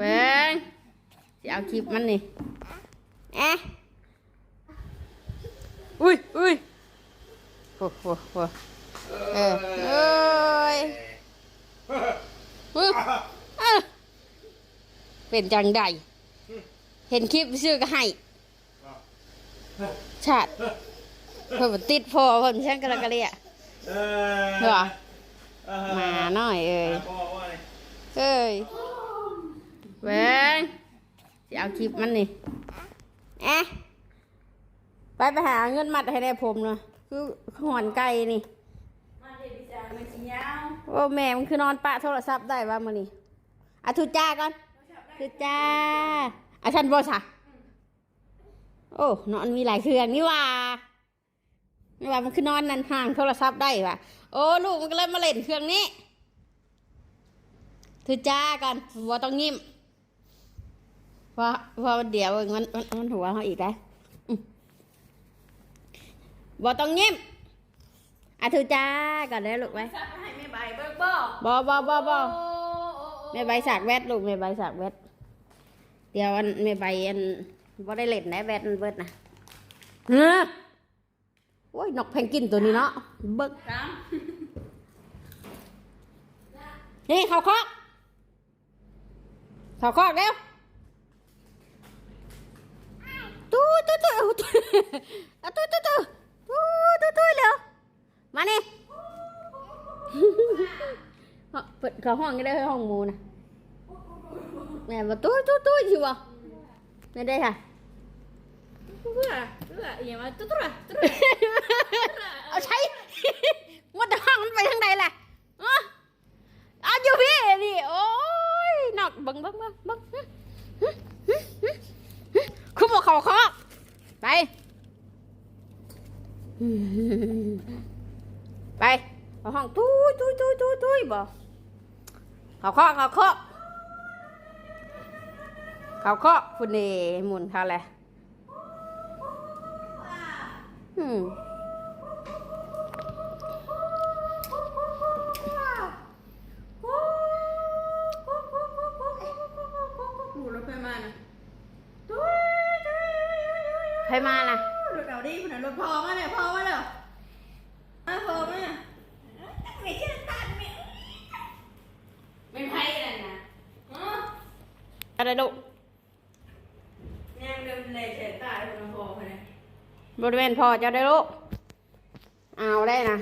เว้งจะเอาคลิปมันนี่เอ๊ะอุ้ยอุ้ยโอ้โหโหเออเอ้ยอุ๊ยเอ้อเป็นจังใดเห็นคลิปชื่อก็ให้ชาติเพิ่นบ่ติดพอเพิ่นช่างกะละกะเลียเอเหรอเออมาหน่อยเอ้ยพ่อว่าไงเอ้ย เว้งจะเอาคลิปมันนี่เอ๊ะไปไปหาเงินมัดให้ได้ผมเนาะคือหอนไก่นี่โอ้แม่มันคือนอนปะโทรศัพท์ได้ว่ามันนี่อะทุจ้าก่อนทุจ้าอะฉันบอสะโอ้นอนมีหลายเครื่องนี่ว่านี่ว่ามันคือนอนนันห่างโทรศัพท์ได้ว่ะโอ้ลูกมันก็เลยมาเล่นเครื่องนี้ทุจ้าก่อนบ่ต้องยิ้ม ราะเพราะเดี๋ยวมันมันมันหัวเขาอีกได้อืมบ่ต้องยิ้มอะทุจ้าก่อนได้อลูกไว้ซับให้แม่ใบเบิกบ่บอบอบอบอโอ้แม่ใบสากแวดลูกแม่ใบสากแวดเดี๋ยวอันแม่ใบอันบ่ได้เล่นได้แวดมันเบิดนะเฮ้อโอ้ยนกแพงกินตัวนี้เนาะเบิกสามนี่เขาคอกเขาคอกเร็ว ตู้ตู้ตู้ตู้ตู้ตู้ตู้ตู้ตู้ตู้เร็วมาเนี่เขาเปิดเขาห้องก็ได้ห้องมูนะแม่บอกตู้ตู้ตู้ชิวะไม่ได้ค่ะเพื่อเพื่ออย่างว่าตุ๊ดตุ๊ดตุ๊ดเอาใช้ว่าแต่ห้องมันไปทางใดล่ะอ๋อเอาอยู่พี่นี่โอ้ยนอกบังบังบังบัง คุณบอกเขาเคาะไป ไปเอาห้องตุ้ยตุ้ยตุ้ยตุ้ยตุ้ยบอกเขาข้อเขาข้อเขาเคาะคุณนี่หมุนเขาแหละอืม พอมาเนี่ยพอมาเลยมาพอมาไม่ใช่ตัดไม่ไม่ไพ่เลยนะอ๋ออะไรลูกยังเดิมเลยเฉยตายคนพอไปเลยบริเวณพอเจะได้ลูกเอาได้นะ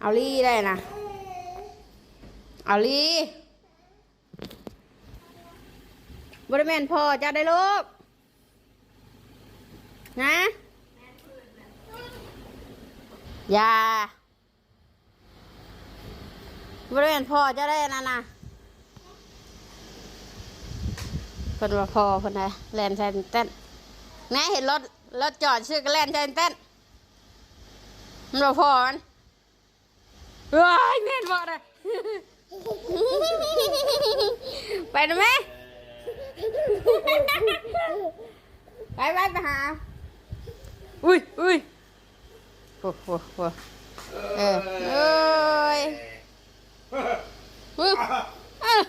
เอาลี่ได้นะ เอาลี่บริเวณพอเจะได้ลูก นะ อย่าบริเวณพอจะได้นะนะคนว่าพอคนไหนแลนแซนเต้นแน่เห็นรถรถจอดชื่อกแลนใจเต้นมันบอกพอมันเฮ้ยแม่นบอกเลยไปนะแม่ ไปไปไปหา อุ้ยอุ้ยโอ้โหโหเออเอ้ยอุ๊ยเอ้อ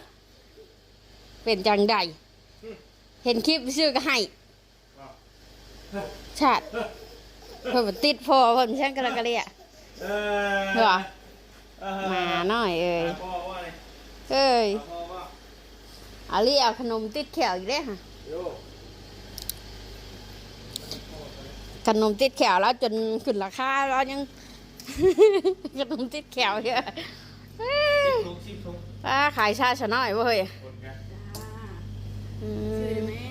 เป็นจังใดเห็นคลิปชื่อก็ให้ชาติเพิ่นบ่ติดพอเพิ่นช่างกะละกะเลียเอเหรอเออมาหน่อยเอ้ยพ่อว่าไงเอ้ยพ่อว่าเอาลี่เอาขนมติดแขวอีกเด้อค่ะ โย ขนมติดแขวแล้วจนขึ้นราคาแล้วยัง ขนมติดแขวเยอะเอ้ยทุกชิปทุกป้าขายชาชะน้อยเว้ยคนกันอืชื่อมแม่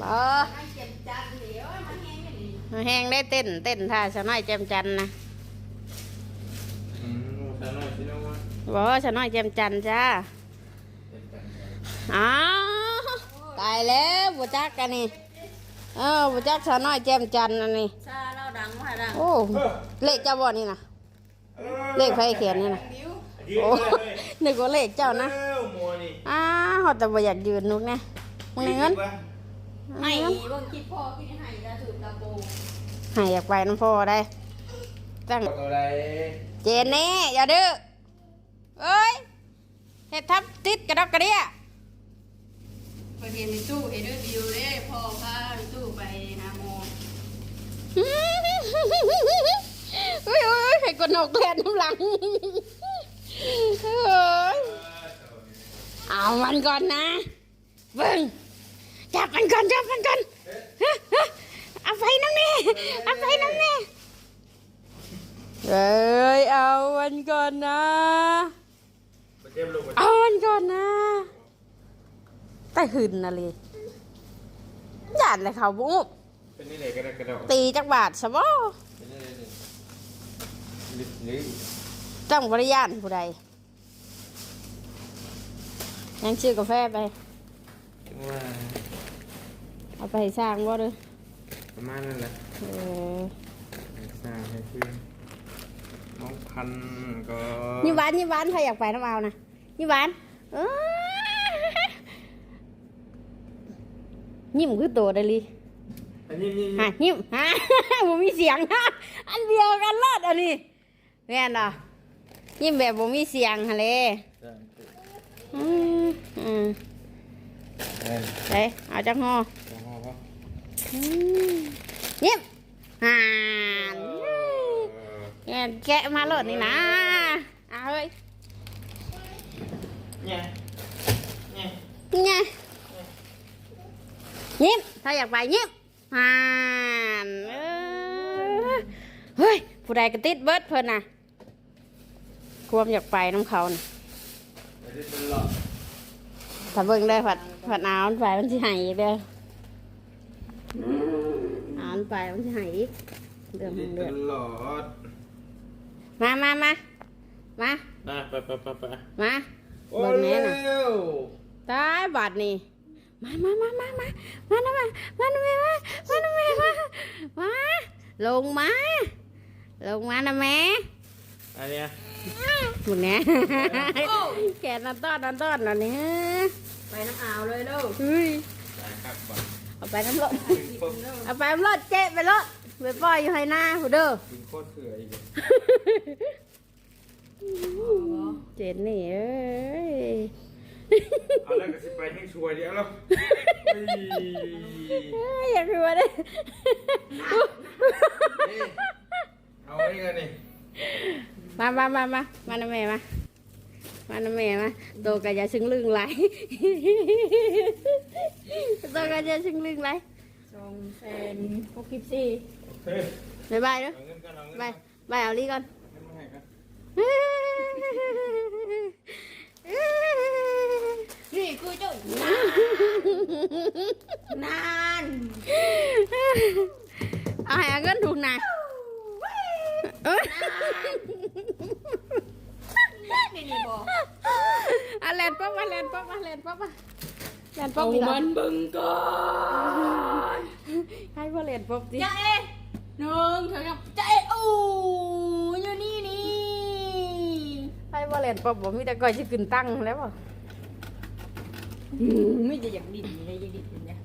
บ่มาเก็บจานเดี๋ยวมาแห้งกันดีแห้งได้เต้นเต้นท่าชะน้อยแจมจันทร์นะอืมสาวน้อยสิน้องว่าบ่ชะน้อยแจมจันทร์จ้าเป็นกันอ้าวตายแล้วบ่จักกันนี่ เออบ่จักชะน้อยแจมจันทร์อันนี้ชาเราดังว่าดังโอ้เลขเจ้าบ่นี่นะเลขไฟเขียนนี่นะบิ้วยืนโอ้เลยนึกว่าเลขเจ้านะเอ้ามัวนี่อ้าวเขาแต่บ่อยากยืนนุกเนี่ยมึงได้เงินไม่เอาเงินเบิ่งคิดพ่อคิดให้จะถือกระโปรงให้อยากไปน้ำพอได้ตั้ง ตัวใดเจนนี่อย่าดื้อเอ้ยเฮ็ดทับติดกระดอกกระเดีย ไปเรียนในตู้เอเดอร์ดิวเด้พ่อพาตู้ไปหาโมอุ้ยอุ้ยให้กดนกแลนน้ำหลังเฮ้ยเอามันก่อนนะเบิ่งจับมันก่อนจับมันก่อนฮะฮะเอาไฟน้ำนี่เอาไฟน้ำนี่เอ้ยเอามันก่อนนะเอามันก่อนนะ แต่หืนนะเลยหยาดเลยเขาบุ้งเป็นนี่เลยก็ได้กระโดดตีจักบาทซะบ่เป็นนี่เลยลิบลิบต้องบริยานผู้ใดยังชื่อกาแฟไปว่าเอาไปให้สร้างบ่เด้อประมาณนั้นแหละเออสร้างให้เพื่อนน้องพันก็ยี่หวานยี่หวานใครอยากไปน้ำเอานะยี่หวานเอ้ย ยิ้มคือโตได้ลิอันนี้นี่ฮะยิ้มฮะผมมีเสียงนะอันเดียวกันเลิศอันนี้แม่นเหรอยิ้มแบบผมมีเสียงฮะเลยอืมอืมเอ้ยไปเอาจังหอจะห่อปะอืมยิ้มห่านแกะแกะมาโลดนี่นะเอาเฮ้ยเนี่ยเนี่ยนี่ไง ยิ้ม ถ้าอยากไปยิ้มห่านเอ้ยเฮ้ย ผู้ใดกระติดเบิดเพิ่นน่ะความอยากไปน้ำเขาน่ะไม่ได้เป็นหรอกถ้าเบิ่งได้ผัดผัดหนาวมันไปมันสิหายอีกเด้อหนาวมันไปมันสิหายอีกเรื่องไม่ของได้เรื่เป็องนหลอดมามามามาอะไปไปไปไปมาโอ้เบิ่งแม่น่ะเร็วตายบาดนี่ มามามามามามาหน่อยมามาหน่อยมามาหน่อยมามาลงมา ลงมานะแม่อันเนี้ยหมุนแน่แกนันต้อนนันต้อนนันนี่ไปน้ำอ่าวเลยเด้อเฮ้ยได้ครับก่อนเอาไปน้ำรถกินปุ๊บเอาไปน้ำรถเจ๊ไปรถไปปล่อยอยู่ให้หน้าหูเด้อกินโคตรเถื่ออีกเลยเจนนี่เอ้ย เอาแล้วก็สิไปให้ช่วยเดี๋ยวเราเอ้ยอยากรู้ว่าได้ นี่เอาไว้กันนี่มามามามามานะแม่มา มานะแม่มาโตกันอย่าซึ้งลึงไหล โตกันอย่าซึ้งลึงไหลสองแสนหกสิบสี่เฮ้ยบายบายเนาะเอาเงินกันเอาเงินบายบายเอาลีก่อนเงินมาให้กัน นี่คือเจ้านานเอาให้เอาเงินถูกหน่อยเอ้ยนี่นี่บอกเอาแลนป๊อปมาแลนป๊อปมาแลนป๊อปมาแลนป๊อปดีกว่ามันบึงก่อนให้พ่อแลนป๊อปดิจ้าเอ๋หนึ่งเท่ากับจ้าเอ๋โอ้อยู่นี่นี่ให้พ่อแลนป๊อปบอกมีแต่ก่อยจะขึ้นตั้งแล้วบ่อืม ไม่จะอยากดิ้นเลยอยากดิ้นเนี่ย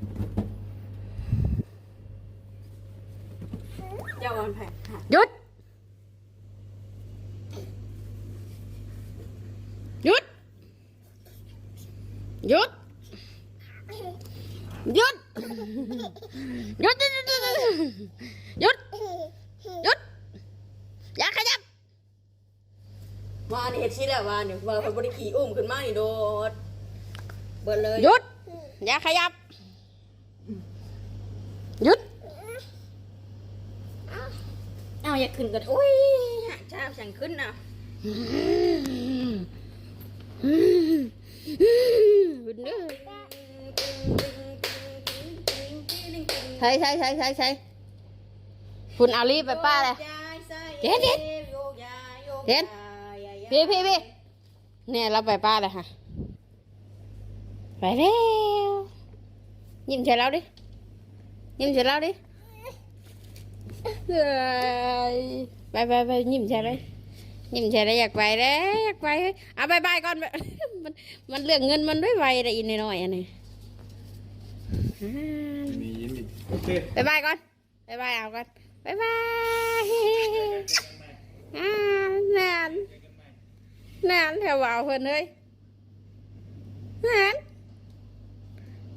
เจ้าวันแผ่ค่ะหยุดหยุดหยุดหยุดหยุดหยุดหยุดหยุดหยุดหยุดอย่าขยับว่านี่เห็ดชี้แล้วว่าเนี่ยว่าคนบริขี่อุ้มขึ้นมานี่โดด เบิดเลยหยุด อย่าขยับ หยุด เอาอยากขึ้นกันอุ้ยหาเจ้าสั่งขึ้นนะหยุดเด้อใช่ใช่ใช่ใช่ใช่คุณเอาลีไปป้าเลยเห็นเห็นเห็นพี่พี่พี่เนี่ยเราไปป้าเลยค่ะ Vậy veo Nhìn trời lau đi. Nhìn trời lau đi. Rồi. Bye bye bye. Nhìn trời đây. Nhìn trời đây giặt vậy đấy Giặt vậy À bye bye con. Mình, mình lượng ngân mình với vậy đây này nồi này à. Okay. Bye bye con. Bye bye nào con. Bye bye. À, Nè. Nè theo vào phần ơi. Nè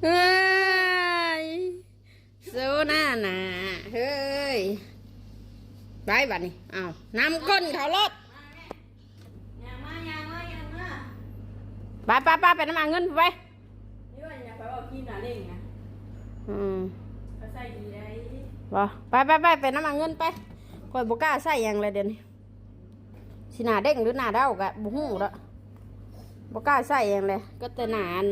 เฮ้ยเอาบายบายก่อนมันมันเรื่องเงินมันด้วยไวแต่อีกหน่อยๆอันนี้อ่ามียิ้มอีกโอเคบายบายก่อนบายบายเอาก่อนบายบายอ่านานนานแถวเอาเพิ่นเฮ้ยนั่นเฮ้ยโซน่าน่ะเฮ้ยไปบัดนี้อ้านำก้นเขารถยางมางมายางมาไปไปไปไปน้ำมันเงินไปนี่ว่าอยาไปบอกกินหนาเล่งนะอืมเขาใส่ดีได้บ่ไปไปไปไปน้ำมันเงินไปคอยบกล้าใส่ยังเลยเดี๋ยวนี้สิหนาเด้งหรือหนาเด้ากะบุ้งหูละบุก้าใส่ยังเลยก็แต่หนาอัน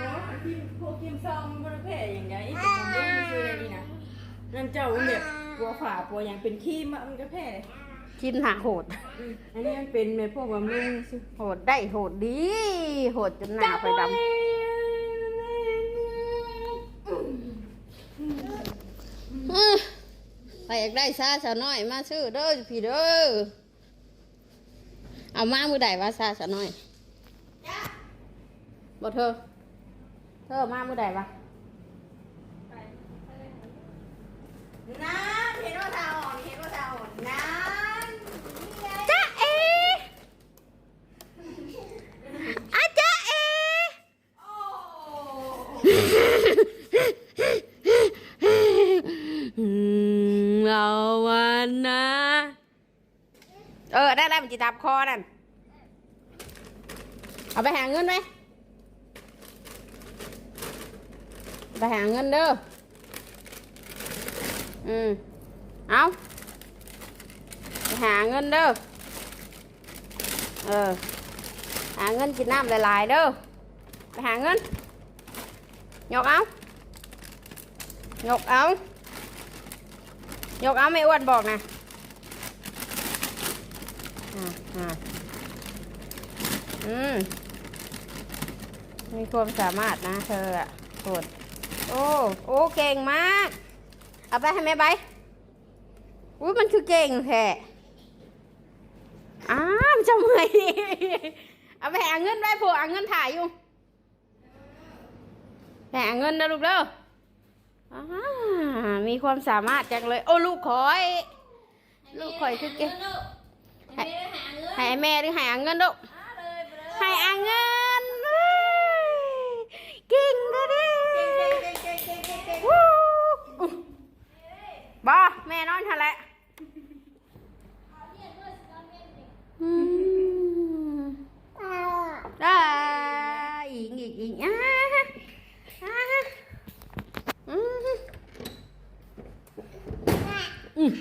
บอก ว่ากินพวกกินซองบริเพศอย่างไงเป็นคนไม่มีชื่ออะไรนี่นะนั่นเจ้ามันแบบปัวฝาปัวอย่างเป็นขี้มะมันก็แพ้เลยกินหาโหด อืมอันนี้มันเป็นแบบพวกบำรุงสิโหดได้โหดดี โหดจนหน้าไปดำอื้อไปอยากได้ซาสาวน้อยมาซื้อเด้อพี่เด้อ เอามามือใดว่าซาสาวน้อยบอกเธอ เธอเอามามือใดวะน้ำเห็นว่าทาอ่อนเห็นว่าทาอ่อนน้ำจ้าเออาจ้าเอโอ้เราวันนะ เออ ได้แล้วมันจะตับคอนั่น เอาไปหาเงินไหม ไปหาเงินเด้อ อืมเอาไปหาเงินเด้อ เออ หาเงินกินน้ำหลายๆเด้อ ไปหาเงิน ยกเอายกเอายกเอาไม่อ้วนบอกนะอ่าอ่าอืม มีความสามารถนะเธออะโกด โอ้โอ้เก่งมาก เอาไปให้แม่ใบอุ้ยมันคือเก่งแท้อ้าวจะเมื่อยเอาไปหาเงินได้ผัวเอาเงินถ่ายอยู่ไปหาเงินนะลูกเด้ออ่ามีความสามารถจังเลย โอ้ลูกคอย ลูกคอยคือเก่งให้ให้แม่หรือให้อาเงินลูกให้อาเงินเว้ยเก่งนะเด้วู้บอ แม่นอนทันแหละอืมได้อีกอีกอีกอ่าอ่าอืมอืม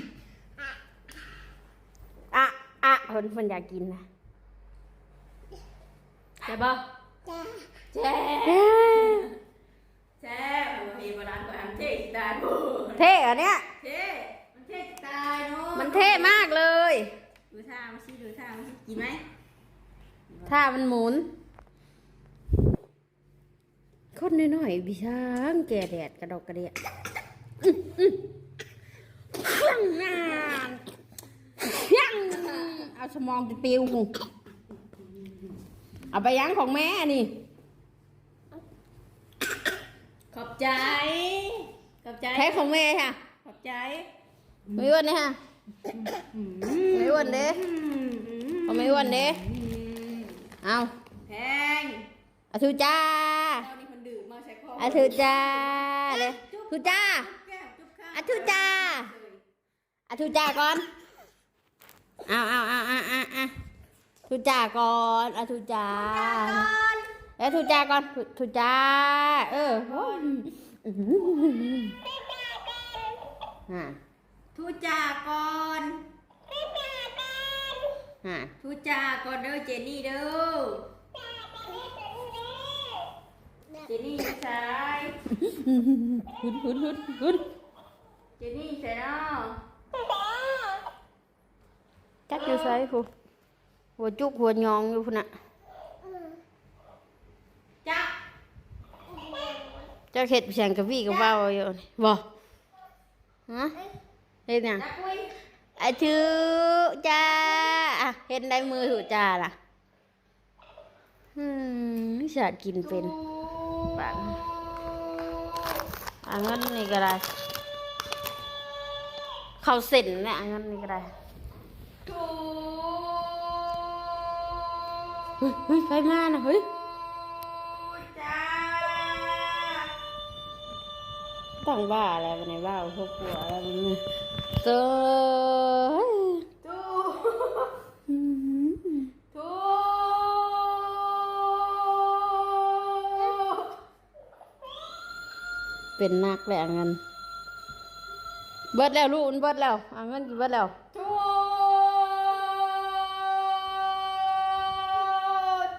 อะอะคนคนอยากกินนะ ใช่ป่ะแจ๊แจ๊มันมีบรานบรานเท่ตายบู เท่อันเนี้ย เท่มันเท่ตายเนาะ มันเท่มากเลย ดู ท่ามันสิดูท่ามันกินไหมถ้ามันหมุนคนน้อยๆพี่ช้างแก่แดดกระดอกกระเดียอื้ออื้อเพียงนานเพียงเอาสมองไปปิวเอาไปยังของแม่นี่ ขอบใจ ขอบใจ ใช้ของแม่ค่ะ ขอบใจไม่อ้วนเนี่ยฮะ ไม่อ้วนเด้เอาไม่อ้วนเด้เอาแพงอาทูจ้าตอนนี้คนดื่มมาใช้คออาทูจ้าเลยทูจ้าแก้มจุ๊บข้างอาทูจ้าอาทูจ้าก่อนเอาเอาเอาเอาเอาเอาทูจ้าก่อนอาทูจ้าแล้วทูจ้าก่อนทูทูจ้าเออโอ้ยอื้อหืออ่า ทูจาก่อนอ่าทูจาก่อนเด้อเจนี่เด้อ เจนี่อยู่ใส่หุ่นหุ่นหุ่นหุ่นเจนี่ใส่เนาะจักอยู่ไสผู้หัวจุกหัวยองอยู่พุ่นน่ะจ้าเจ้าเห็ดเสียงกับวี่กับเบ้าอยู่นี่บ่ฮะ เฮ็ดหยังจ้าปุ้ยไอ้ชื่อจ้าอะเห็นได้มือถูกจ้าล่ะอืมสาดกินเป็นปังอันนั้นนี่ก็ได้เข้าเส้นเนี่ยอันนั้นนี่ก็ได้ทูเฮ้ยเฮ้ยไฟมานะเฮ้ย ต้งบ้าอะไรวันไหนบ้าพวกผัวอะไรมันนี่เจอทูอืมทูเป็นนักแหละเงินเบิดแล้วลูกเบิดแล้วเอาเงินกี่เบิดแล้วทู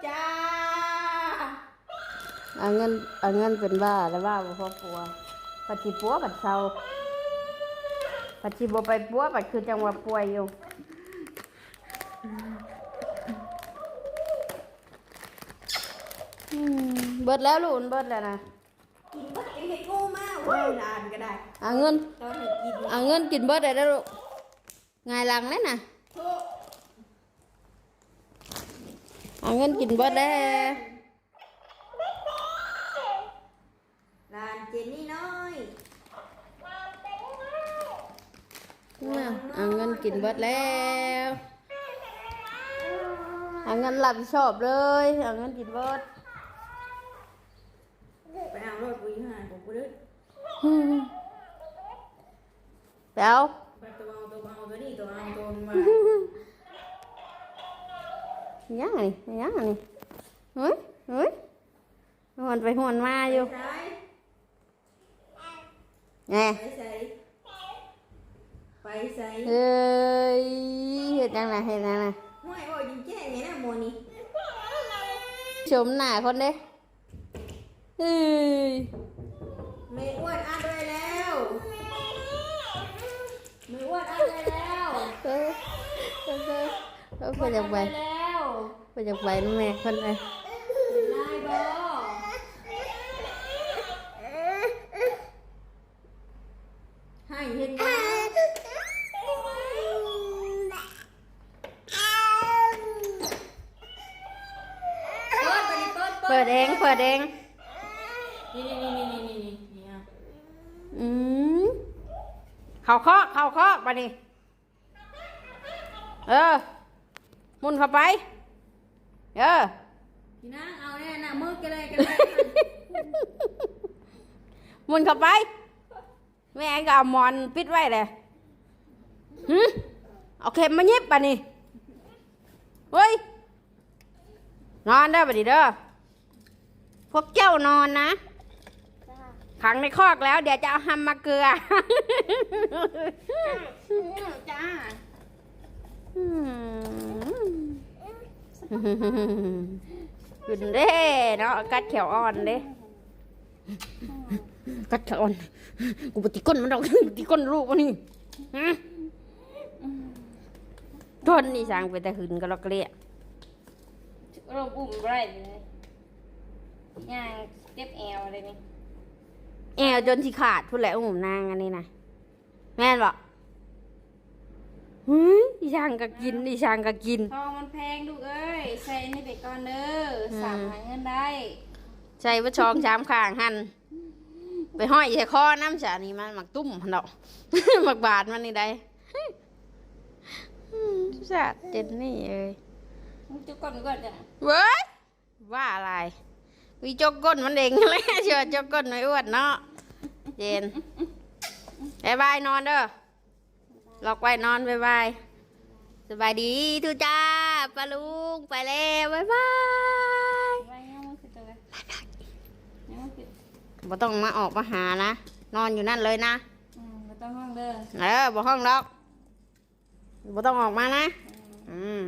จ้าเอาเงินเอาเงินเป็นบ้าแล้วบ้าบ่พอปัว ปัจจิปัวปัจเศร้าปัจจิบ่ไปปัวปัจคือจังหวะป่วยอยู่เบิดแล้วลูกเบิดแล้วนะกินเบักเองให้กูมากเว้ยนานก็ได้เอาเงินอนให้กินเอาเงินกินเบิดได้แล้วลูกไงายหลังเลยนะทูเอาเงินกินเบิดแล้วลานเจนี่ นี่น้อยเอาเงินกินเบิดแล้วเอาเงินรับผิดชอบเลยเอาเงินกินเบิดไปเอารถกูยี่ห้าของกูด้วยไปเอาไปตัวเอาตัวเอาตัวนี้ตัวเอาตัวมายังไงยังไงเฮ้ยเฮ้ยหวนไปหวนมาอยู่ใส่ไง ไปใส่ไปใส่เฮ้ยเห็ดยังไงเห็ดยังไงห้วยโอ้ยยิงแจ้งไงนะโมนี่ชมหน้าคนเด้เฮ้ยไม่อ้วนอัดด้วยแล้วไม่อ้วนอัดด้วยแล้วเออเออเออเออไปจากไปแล้วไปจากไปนั่นแม่คนเลย เป็นนายบอให้เห็นไหมเปิดไปดิเปิด เปิดเองเปิดเอง นี่นี่นี่นี่นี่นี่นี่อะ อืมเขาเคาะ เขาเคาะไปดิเออหมุนเข้าไป เออพี่นางเอาเนี่ยนะมือกันเลยกันเลยหมุนเข้าไป แม่ก็เอาหมอนปิดไว้เลยหึเอาเข็มมาเย็บปะนี่เฮ้ย นอนเด้อปะดิเด้อพวกเจ้านอนนะ ขังในคอกแล้ว เดี๋ยวจะเอาหำมาเกลือจ้าอืมขึ้นเด้เนาะกัดเขียวอ่อนเด้กัดเขียวอ่อน กูปฏิก้นมันดอกปฏิก้นลูกมันนี่ฮะทนนี่สร้างไปแต่หืนก็ลอกเลี้ยเราบุ่มไรเลยย่างเจ็บแอวอะไรนี่ แอวจนที่ขาดพูดแหละอุ้มนางอันนี้นะแม่นบอกเฮ้ยอีช่างก็กินอีช่างก็กิน ทองมันแพงลูกเอ้ย ใส่นี่ไปก่อนเด้อสามหาเงินได้ใช่ว่าชองชามข้างหันไปห้อยใส่คอน้ำจานี่มันหมักตุ้มหันดอก หมักบาดมันนี่ได้อืมสัตว์เจนนี่เอ้ยมึงจุกก่อนก่อนจ้ะเว้ยว่าอะไรวิจกก้นมันเองเลยเชื่อจกก้นไม่อ้วนเนาะ เจนบายบายนอนเด้อล็อกไว้นอนบายบายสบายดีทุจ้าปลาลุงไปแล้วบายบายไว้ยังมึงคือตัวยังมึงคือบ่ต้องมาออกมาหานะ นอนอยู่นั่นเลยนะอืมไม่ต้องห้องเด้อเออบ่ห้องดอกบ่ต้องออกมานะ อืม